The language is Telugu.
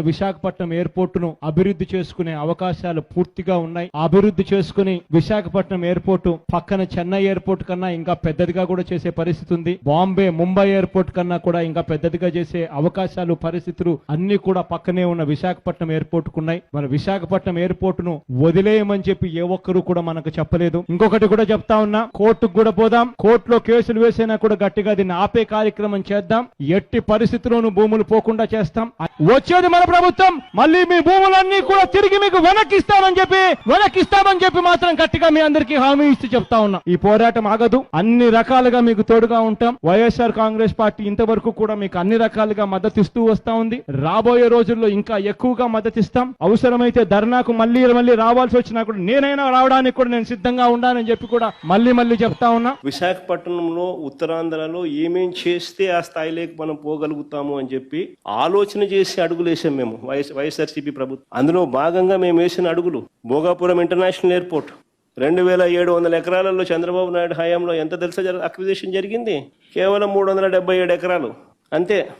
విశాఖపట్నం ఎయిర్పోర్ట్ను అభివృద్ధి చేసుకునే అవకాశాలు పూర్తిగా ఉన్నాయి. అభివృద్ధి చేసుకుని విశాఖపట్నం ఎయిర్పోర్ట్ పక్కన చెన్నై ఎయిర్పోర్ట్ కన్నా ఇంకా పెద్దదిగా కూడా చేసే పరిస్థితి ఉంది. బాంబే ముంబై ఎయిర్పోర్ట్ కన్నా కూడా ఇంకా పెద్దదిగా చేసే అవకాశాలు పరిస్థితులు అన్ని కూడా పక్కనే ఉన్న విశాఖపట్నం ఎయిర్పోర్ట్కు ఉన్నాయి. మన విశాఖపట్నం ఎయిర్పోర్ట్ను వదిలేయమని చెప్పి ఏ ఒక్కరు కూడా మనకు చెప్పలేదు. ఇంకొకటి కూడా చెప్తా ఉన్నా కోర్టుకు కూడా పోదాం. కోర్టులో కేసులు వేసినా కూడా గట్టిగా దీన్ని ఆపే కార్యక్రమం చేద్దాం. ఎట్టి పరిస్థితిలోనూ భూములు పోకుండా చేస్తాం. వచ్చేది మన ప్రభుత్వం మళ్ళీ మీ భూములన్నీ కూడా తిరిగి మీకు వెనక్కిస్తామని చెప్పి వెనక్కిస్తామని చెప్పి మాత్రం గట్టిగా మీ అందరికీ హామీ ఇస్తూ చెప్తా ఉన్నా. ఈ పోరాటం ఆగదు. అన్ని రకాలుగా మీకు తోడుగా ఉంటాం. వైఎస్ఆర్ కాంగ్రెస్ పార్టీ ఇంతవరకు కూడా మీకు అన్ని రకాలుగా మద్దతు ఇస్తూ వస్తా ఉంది. రాబోయే రోజుల్లో ఇంకా ఎక్కువగా మద్దతు ఇస్తాం. అవసరమైతే ధర్నాకు మళ్ళీ మళ్ళీ రావాల్సి వచ్చినా కూడా నేనైనా రావడానికి కూడా నేను సిద్ధంగా ఉండాలని చెప్పి కూడా మళ్ళీ మళ్ళీ చెప్తా ఉన్నా. విశాఖపట్నంలో ఉత్తరాంధ్రలో ఏమేం చేస్తే ఆ స్థాయిలోకి మనం పోగలుగుతాము అని చెప్పి ఆలోచన చేసి అడుగులు వేసాం మేము వైఎస్ వైఎస్ఆర్సీపీ ప్రభుత్వం. అందులో భాగంగా మేము వేసిన అడుగులు భోగాపురం ఇంటర్నేషనల్ ఎయిర్పోర్ట్. రెండు వేల ఏడు వందల ఎకరాలలో చంద్రబాబు నాయుడు హయాంలో ఎంత తెలుసా అక్విజిషన్ జరిగింది? కేవలం మూడు వందల డెబ్బై ఏడు ఎకరాలు. అంతే.